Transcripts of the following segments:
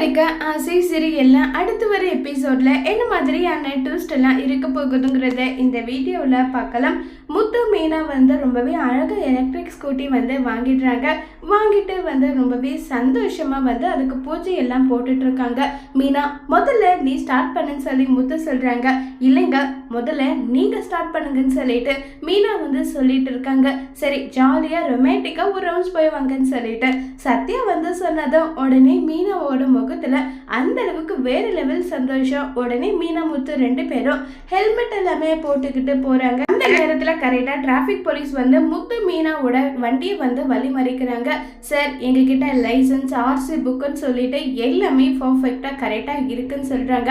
வரைக்கும் ஆசை எல்லாம் அடுத்து வர எபிசோடில் என்ன மாதிரியான ட்விஸ்ட் எல்லாம் இருக்க போகுதுங்கிறத இந்த வீடியோவில் பார்க்கலாம். முத்து மீனா வந்து ரொம்பவே அழகாக எலக்ட்ரிக் ஸ்கூட்டி வந்து வாங்கிடுறாங்க. வாங்கிட்டு வந்து ரொம்பவே சந்தோஷமாக வந்து அதுக்கு பூஜை எல்லாம் போட்டுட்ருக்காங்க. மீனா முதல்ல நீ ஸ்டார்ட் பண்ணுன்னு சொல்லி முத்து சொல்கிறாங்க இல்லைங்க முதல்ல நீங்கள் ஸ்டார்ட் பண்ணுங்கன்னு சொல்லிட்டு மீனா வந்து சொல்லிட்டு இருக்காங்க சரி ஜாலியாக ரொமான்டிக்காக ஒரு ரவுண்ட்ஸ் போய் வாங்கன்னு சொல்லிட்டு. சத்யா வந்து சொன்னதும் உடனே மீனாவோட முகத்துல அந்த அளவுக்கு வேற லெவல் சந்தோஷம். உடனே மீனா முத்து ரெண்டு பேரும் ஹெல்மெட் எல்லாமே போட்டுக்கிட்டு போறாங்க. அந்த நேரத்துல கரெக்டா டிராஃபிக் போலீஸ் வந்து முத்து மீனாவோட வண்டியை வந்து வழிமறிக்கிறாங்க. சார் எங்ககிட்ட லைசன்ஸ் ஆர்சி புக்குன்னு சொல்லிட்டு எல்லாமே பர்ஃபெக்டா கரெக்டா இருக்குன்னு சொல்றாங்க.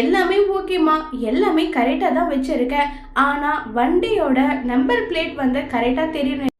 எல்லாமே ஓகேமா எல்லாமே கரெக்டா தான் வச்சிருக்கேன் ஆனா வண்டியோட நம்பர் பிளேட் வந்து கரெக்டா தெரியணும்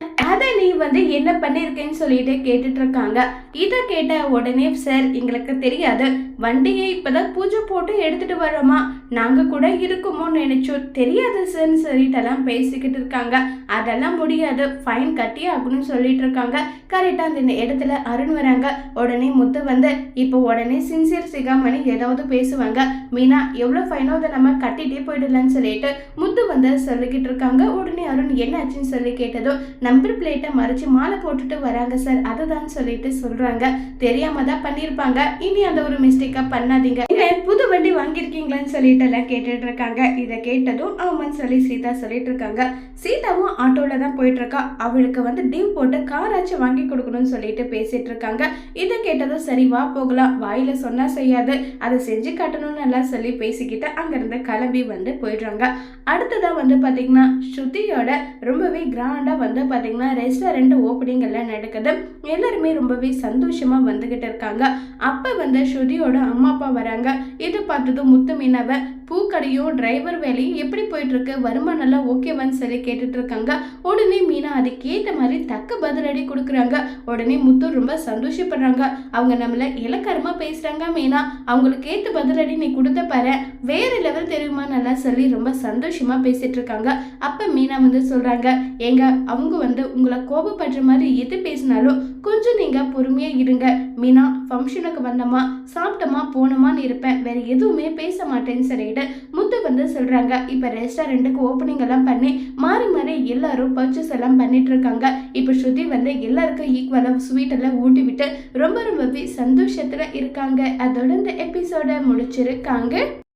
நீ வந்து என்ன பண்ணியிருக்கேன்னு சொல்லிட்டு கேட்டுட்டு இருக்காங்க இதை கேட்ட உடனே சார் எங்களுக்கு தெரியாது. வண்டியை இப்போதான் பூஜை போட்டு எடுத்துட்டு வரோமா? நாங்கள் கூட இருக்குமோன்னு நினைச்சோம் தெரியாது சார்னு சொல்லிட்டு எல்லாம் பேசிக்கிட்டு இருக்காங்க. அதெல்லாம் முடியாது. ஃபைன் கட்டி ஆகணும்னு சொல்லிட்டு இருக்காங்க. கரெக்டாக அந்த இடத்துல அருண் வராங்க. உடனே முத்து வந்து இப்போ உடனே சின்சியர் சிகாமணி ஏதாவது பேசுவாங்க. மீனா எவ்வளோ ஃபைனோ அதை நம்ம கட்டிட்டே போயிடலாம்னு சொல்லிட்டு முத்து வந்து சொல்லிக்கிட்டு இருக்காங்க. உடனே அருண் என்ன ஆச்சுன்னு சொல்லி கேட்டதும் நம்பர் பிளேட் கிட்ட மறைச்சு மாலை போட்டுட்டு வராங்க சார். அதுதான் சொல்லிட்டு சொல்றாங்க. தெரியாம தான் பண்ணிருப்பாங்க இனி அந்த ஒரு மிஸ்டேக்கா பண்ணாதீங்க. புது வண்டி வாங்கியிருக்கீங்களான்னு சொல்லிட்டு எல்லாம் கேட்டுட்டு இருக்காங்க. இதை கேட்டதும் ஆமான்னு சொல்லி சீதா சொல்லிட்டு இருக்காங்க. சீதாவும் ஆட்டோல தான் போயிட்டு இருக்கா. அவளுக்கு வந்து டிவ் போட்டு காராச்சும் வாங்கி கொடுக்கணும்னு சொல்லிட்டு பேசிட்டு இருக்காங்க. இதை கேட்டதும் சரி வா போகலாம். வாயில சொன்னா செய்யாது. அதை செஞ்சு காட்டணும்னு எல்லாம் சொல்லி பேசிக்கிட்டு அங்கிருந்து கிளம்பி வந்து போயிடுறாங்க. அடுத்ததாக வந்து பாத்தீங்கன்னா ஸ்ருதியோட ரொம்பவே கிராண்டா வந்து பாத்தீங்கன்னா ரெஸ்டாரண்ட் ஓப்பனிங் எல்லாம் நடக்குது. எல்லாருமே ரொம்பவே சந்தோஷமா வந்துகிட்டு இருக்காங்க. அப்போ வந்து ஸ்ருதியோட அம்மா அப்பா வராங்க. இது பார்த்ததும் முத்து மீனாவை பூக்கடையும் டிரைவர் வேலையும் எப்படி போயிட்டுருக்கு? வருமானம் எல்லாம் ஓகேவான்னு சொல்லி கேட்டுட்டு இருக்காங்க. உடனே மீனா அதுக்கேற்ற மாதிரி தக்க பதிலடி கொடுக்குறாங்க. உடனே முத்து ரொம்ப சந்தோஷப்படுறாங்க. அவங்க நம்மள இலக்காரமா பேசுறாங்க மீனா. அவங்களுக்கு ஏற்ற பதிலடி நீ கொடுத்த பாரு. வேற லெவல் தெரியுமா நல்லா சொல்லி ரொம்ப சந்தோஷமா பேசிட்டு இருக்காங்க. அப்போ மீனா வந்து சொல்றாங்க எங்க அவங்க வந்து உங்களை கோபப்படுற மாதிரி எது பேசினாலும் கொஞ்சம் நீங்கள் பொறுமையாக இருங்க. மீனா ஃபங்க்ஷனுக்கு வந்தோமா சாப்பிட்டோமா போனோமான்னு இருப்பேன். வேற எதுவுமே பேச மாட்டேன்னு சொல்லிட்டு முத்து வந்து சொல்றாங்க. இப்போ ரெஸ்டாரண்ட்டுக்கு ஓப்பனிங் எல்லாம் பண்ணி மாறி மாறி எல்லாரும் பர்ச்சேஸ் எல்லாம் பண்ணிட்டு இருக்காங்க. இப்போ ஸ்ருதி வந்து எல்லாருக்கும் ஈக்குவலாக ஸ்வீட் எல்லாம் ஊட்டி விட்டு ரொம்ப ரொம்பவே சந்தோஷத்தில் இருக்காங்க. அதோட இந்த எபிசோட முடிச்சிருக்காங்க.